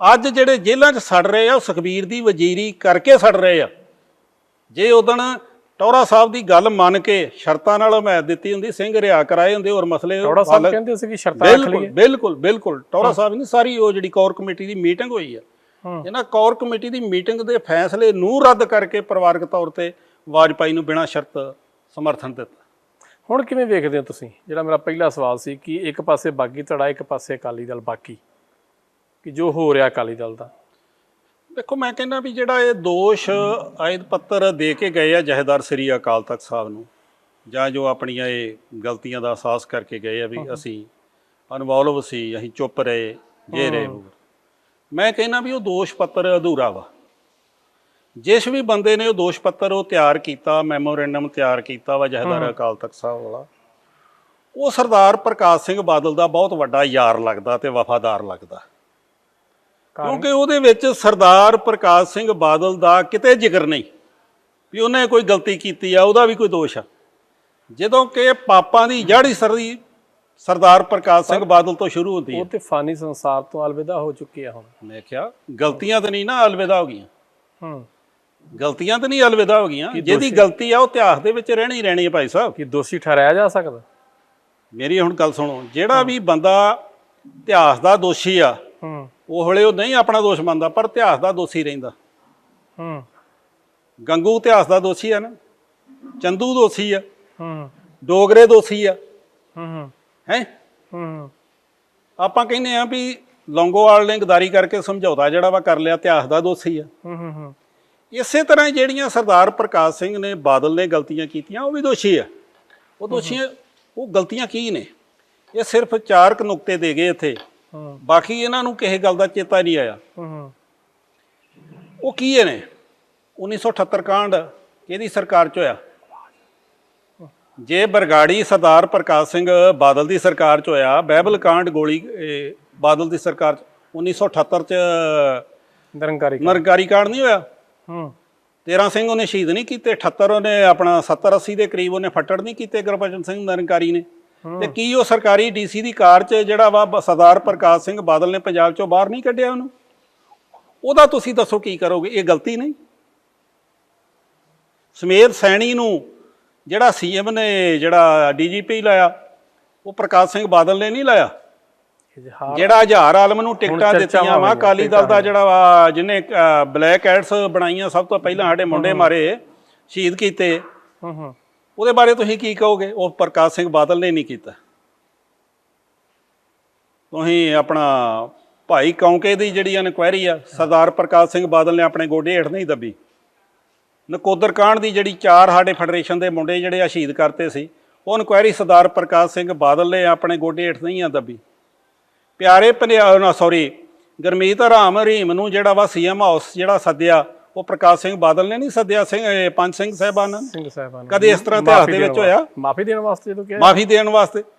ਅੱਜ ਜਿਹੜੇ ਜੇਲ੍ਹਾਂ 'ਚ ਸੜ ਰਹੇ ਆ ਉਹ ਸੁਖਬੀਰ ਦੀ ਵਜ਼ੀਰੀ ਕਰਕੇ ਸੜ ਰਹੇ ਆ। ਜੇ ਉਦਣ ਟੌਰਾ ਸਾਹਿਬ ਦੀ ਗੱਲ ਮੰਨ ਕੇ ਸ਼ਰਤਾਂ ਨਾਲ ਹਮਾਇਤ ਦਿੱਤੀ ਹੁੰਦੀ ਸਿੰਘ ਰਿਆ ਕਰਾਏ ਹੁੰਦੇ ਹੋਰ ਮਸਲੇ ਟੌੜਾ ਸਾਹਿਬ ਕਹਿੰਦੇ ਸੀ ਕਿ ਸ਼ਰਤਾਂ ਰੱਖ ਲਈਏ। ਬਿਲਕੁਲ ਬਿਲਕੁਲ ਟੌਰਾ ਸਾਹਿਬ ਨੇ ਸਾਰੀ ਉਹ ਜਿਹੜੀ ਕੋਰ ਕਮੇਟੀ ਦੀ ਮੀਟਿੰਗ ਹੋਈ ਆ। ਇਹਨਾਂ ਕੋਰ ਕਮੇਟੀ ਦੀ ਮੀਟਿੰਗ ਦੇ ਫੈਸਲੇ ਨੂੰ ਰੱਦ ਕਰਕੇ ਪਰਿਵਾਰਕ ਤੌਰ ਤੇ ਵਾਜਪਾਈ ਨੂੰ ਬਿਨਾਂ ਸ਼ਰਤ ਸਮਰਥਨ ਦਿੱਤਾ। ਹੁਣ ਕਿਵੇਂ ਵੇਖਦੇ ਹੋ ਤੁਸੀਂ? ਜਿਹੜਾ ਮੇਰਾ ਪਹਿਲਾ ਸਵਾਲ ਸੀ ਕਿ ਇੱਕ ਪਾਸੇ ਬਾਗੀ ਧੜਾ ਇੱਕ ਪਾਸੇ ਅਕਾਲੀ ਦਲ ਬਾਕੀ। ਕਿ ਜੋ ਹੋ ਰਿਹਾ ਅਕਾਲੀ ਦਲ ਦਾ? ਦੇਖੋ ਮੈਂ ਕਹਿੰਦਾ ਵੀ ਜਿਹੜਾ ਇਹ ਦੋਸ਼ ਆਇਦ ਪੱਤਰ ਦੇ ਕੇ ਗਏ ਆ ਜਹੇਦਾਰ ਸ੍ਰੀ ਅਕਾਲ ਤਖਤ ਸਾਹਿਬ ਨੂੰ ਜਾਂ ਜੋ ਆਪਣੀਆਂ ਇਹ ਗਲਤੀਆਂ ਦਾ ਅਹਿਸਾਸ ਕਰਕੇ ਗਏ ਆ ਵੀ ਅਸੀਂ ਅਨਵੋਲਵ ਸੀ ਅਸੀਂ ਚੁੱਪ ਰਹੇ ਜੇ ਰਹੇ ਮੈਂ ਕਹਿੰਦਾ ਵੀ ਉਹ ਦੋਸ਼ ਪੱਤਰ ਅਧੂਰਾ ਵਾ। ਜਿਸ ਵੀ ਬੰਦੇ ਨੇ ਉਹ ਦੋਸ਼ ਪੱਤਰ ਉਹ ਤਿਆਰ ਕੀਤਾ ਮੈਮੋਰੈਂਡਮ ਤਿਆਰ ਕੀਤਾ ਵਾ ਜਹੇਦਾਰ ਅਕਾਲ ਤਖਤ ਸਾਹਿਬ ਵਾਲਾ ਉਹ ਸਰਦਾਰ ਪ੍ਰਕਾਸ਼ ਸਿੰਘ ਬਾਦਲ ਦਾ ਬਹੁਤ ਵੱਡਾ ਯਾਰ ਲੱਗਦਾ ਤੇ ਵਫਾਦਾਰ ਲੱਗਦਾ। ਕਿਉਂਕਿ ਉਹਦੇ ਵਿੱਚ ਸਰਦਾਰ ਪ੍ਰਕਾਸ਼ ਸਿੰਘ ਬਾਦਲ ਦਾ ਕਿਤੇ ਜ਼ਿਕਰ ਨਹੀਂ ਵੀ ਉਹਨੇ ਕੋਈ ਗਲਤੀ ਕੀਤੀ ਆ ਉਹਦਾ ਵੀ ਕੋਈ ਦੋਸ਼ ਆ। ਜਦੋਂ ਕਿ ਪਾਪਾਂ ਦੀ ਜੜ ਸਰਦੀ ਸਰਦਾਰ ਪ੍ਰਕਾਸ਼ ਸਿੰਘ ਬਾਦਲ ਤੋਂ ਸ਼ੁਰੂ ਹੁੰਦੀ ਹੈ। ਉਹ ਤੇ ਫਾਨੀ ਸੰਸਾਰ ਤੋਂ ਅਲਵਿਦਾ ਹੋ ਚੁੱਕੀ ਆ ਹੁਣ। ਮੈਂ ਕਿਹਾ ਗਲਤੀਆਂ ਤਾਂ ਨਹੀਂ ਨਾ ਅਲਵਿਦਾ ਹੋ ਗਈਆਂ। ਹੂੰ। ਗਲਤੀਆਂ ਤਾਂ ਨਹੀਂ ਅਲਵਿਦਾ ਹੋ ਗਈਆਂ। ਜਿਹਦੀ ਗਲਤੀ ਆ ਉਹ ਇਤਿਹਾਸ ਦੇ ਵਿੱਚ ਰਹਿਣੀ ਰਹਿਣੀ ਹੈ ਭਾਈ ਸਾਹਿਬ। ਕਿ ਦੋਸ਼ੀ ਠਹਿਰਾਇਆ ਜਾ ਸਕਦਾ? ਮੇਰੀ ਹੁਣ ਗੱਲ ਸੁਣੋ। ਜਿਹੜਾ ਵੀ ਬੰਦਾ ਇਤਿਹਾਸ ਦਾ ਦੋਸ਼ੀ ਆ ਹੂੰ। ਉਹ ਹਲੇ ਉਹ ਨਹੀਂ ਆਪਣਾ ਦੋਸ਼ ਮੰਨਦਾ ਪਰ ਇਤਿਹਾਸ ਦਾ ਦੋਸ਼ੀ ਰਹਿੰਦਾ। ਹੂੰ। ਗੰਗੂ ਇਤਿਹਾਸ ਦਾ ਦੋਸ਼ੀ ਆ ਨਾ। ਚੰਦੂ ਦੋਸ਼ੀ ਆ। ਹੂੰ। ਡੋਗਰੇ ਦੋਸ਼ੀ ਆ। ਹੂੰ ਹੂੰ। ਹੈ? ਆਪਾਂ ਕਹਿੰਦੇ ਆ ਵੀ ਲੌਂਗੋਵਾਲ ਨੇ ਗਦਾਰੀ ਕਰਕੇ ਸਮਝੌਤਾ ਜਿਹੜਾ ਵਾ ਕਰ ਲਿਆ ਇਤਿਹਾਸ ਦਾ ਦੋਸ਼ੀ ਆ। ਹੂੰ ਹੂੰ ਹੂੰ। ਇਸੇ ਤਰ੍ਹਾਂ ਜਿਹੜੀਆਂ ਸਰਦਾਰ ਪ੍ਰਕਾਸ਼ ਸਿੰਘ ਨੇ ਬਾਦਲ ਨੇ ਗਲਤੀਆਂ ਕੀਤੀਆਂ ਉਹ ਵੀ ਦੋਸ਼ੀ ਆ। ਉਹ ਦੋਸ਼ੀ ਉਹ ਗਲਤੀਆਂ ਕੀ ਨੇ? ਇਹ ਸਿਰਫ ਚਾਰ ਕੁ ਨੁਕਤੇ ਦੇ ਗਏ ਇੱਥੇ। ਬਾਕੀ ਇਹਨਾਂ ਨੂੰ ਕਿਸੇ ਗੱਲ ਦਾ ਚੇਤਾ ਨਹੀਂ ਆਇਆ। ਹੂੰ ਉਹ ਕੀ ਨੇ 1978 ਕਾਂਡ ਕਿਹਦੀ ਸਰਕਾਰ ਚ ਹੋਇਆ? ਜੇ ਬਰਗਾੜੀ ਸਰਦਾਰ ਪ੍ਰਕਾਸ਼ ਸਿੰਘ ਬਾਦਲ ਦੀ ਸਰਕਾਰ ਚ ਹੋਇਆ ਬਾਈਬਲ ਕਾਂਡ ਗੋਲੀ ਬਾਦਲ ਦੀ ਸਰਕਾਰ ਚ 1978 ਚ ਨਿਰੰਕਾਰੀ ਨਰਕਾਰੀ ਕਾਂਡ ਨਹੀਂ ਹੋਇਆ? ਹੂੰ। 13 ਸਿੰਘ ਉਹਨੇ ਸ਼ਹੀਦ ਨਹੀਂ ਕੀਤੇ 78 ਉਹਨੇ ਆਪਣਾ 70 80 ਦੇ ਕਰੀਬ ਉਹਨੇ ਫੱਟੜ ਨਹੀਂ ਕੀਤੇ ਗੁਰਬਚਨ ਸਿੰਘ ਨਿਰੰਕਾਰੀ ਨੇ। ਤੇ ਕੀ ਉਹ ਸਰਕਾਰੀ ਡੀਸੀ ਦੀ ਕਾਰ 'ਚ ਜਿਹੜਾ ਵਾ ਸਰਦਾਰ ਪ੍ਰਕਾਸ਼ ਸਿੰਘ ਬਾਦਲ ਨੇ ਪੰਜਾਬ 'ਚੋਂ ਬਾਹਰ ਨਹੀਂ ਕੱਢਿਆ ਉਹਨੂੰ? ਉਹਦਾ ਤੁਸੀਂ ਦੱਸੋ ਕੀ ਕਰੋਗੇ? ਇਹ ਗਲਤੀ ਨਹੀਂ? ਸਮੇਰ ਸੈਣੀ ਨੂੰ ਜਿਹੜਾ ਸੀਐਮ ਨੇ ਜਿਹੜਾ ਡੀਜੀਪੀ ਲਾਇਆ ਉਹ ਪ੍ਰਕਾਸ਼ ਸਿੰਘ ਬਾਦਲ ਨੇ ਨਹੀਂ ਲਾਇਆ? ਜਿਹੜਾ ਹਜ਼ਾਰ ਆਲਮ ਨੂੰ ਟਿਕਟਾਂ ਦਿੱਤੀਆਂ ਵਾ ਅਕਾਲੀ ਦਲ ਦਾ ਜਿਹੜਾ ਵਾ ਜਿਹਨੇ ਬਲੈਕ ਐਡਸ ਬਣਾਈਆਂ ਸਭ ਤੋਂ ਪਹਿਲਾਂ ਸਾਡੇ ਮੁੰਡੇ ਮਾਰੇ ਸ਼ਹੀਦ ਕੀਤੇ। ਹੂੰ ਹੂੰ। ਉਹਦੇ ਬਾਰੇ ਤੁਸੀਂ ਕੀ ਕਹੋਗੇ? ਉਹ ਪ੍ਰਕਾਸ਼ ਸਿੰਘ ਬਾਦਲ ਨੇ ਨਹੀਂ ਕੀਤਾ। ਤੁਸੀਂ ਆਪਣਾ ਭਾਈ ਕੌਂਕੇ ਦੀ ਜਿਹੜੀ ਇਨਕੁਆਇਰੀ ਆ, ਸਰਦਾਰ ਪ੍ਰਕਾਸ਼ ਸਿੰਘ ਬਾਦਲ ਨੇ ਆਪਣੇ ਗੋਡੇ ਹੇਠ ਨਹੀਂ ਦੱਬੀ। ਨਕੋਦਰ ਕਾਂਡ ਦੀ ਜਿਹੜੀ ਚਾਰ ਸਾਡੇ ਫੈਡਰੇਸ਼ਨ ਦੇ ਮੁੰਡੇ ਜਿਹੜੇ ਆ ਸ਼ਹੀਦ ਕਰਤੇ ਸੀ, ਉਹ ਇਨਕੁਆਇਰੀ ਸਰਦਾਰ ਪ੍ਰਕਾਸ਼ ਸਿੰਘ ਬਾਦਲ ਨੇ ਆਪਣੇ ਗੋਡੇ ਹੇਠ ਨਹੀਂ ਆ ਦੱਬੀ। ਪਿਆਰੇ ਪੰਜਾਬ ਨਾ ਸੌਰੀ ਗਰਮੀਤ ਰਾਮ ਰਹੀਮ ਨੂੰ ਜਿਹੜਾ ਵਾ ਸੀਐਮ ਹਾਊਸ ਜਿਹੜਾ ਸੱਦਿਆ ਉਹ ਪ੍ਰਕਾਸ਼ ਸਿੰਘ ਬਾਦਲ ਨੇ ਨਹੀਂ ਸੱਦਿਆ ਸਿੰਘ ਇਹ ਪੰਜ ਸਿੰਘ ਸਾਹਿਬਾਨ ਸਿੰਘ ਸਾਹਿਬਾਨ ਕਦੇ ਇਸ ਤਰ੍ਹਾਂ ਇਤਿਹਾਸ ਦੇ ਵਿੱਚ ਹੋਇਆ? ਮਾਫੀ ਦੇਣ ਵਾਸਤੇ ਜਦੋਂ ਕਿਹਾ ਮਾਫੀ ਦੇਣ ਵਾਸਤੇ।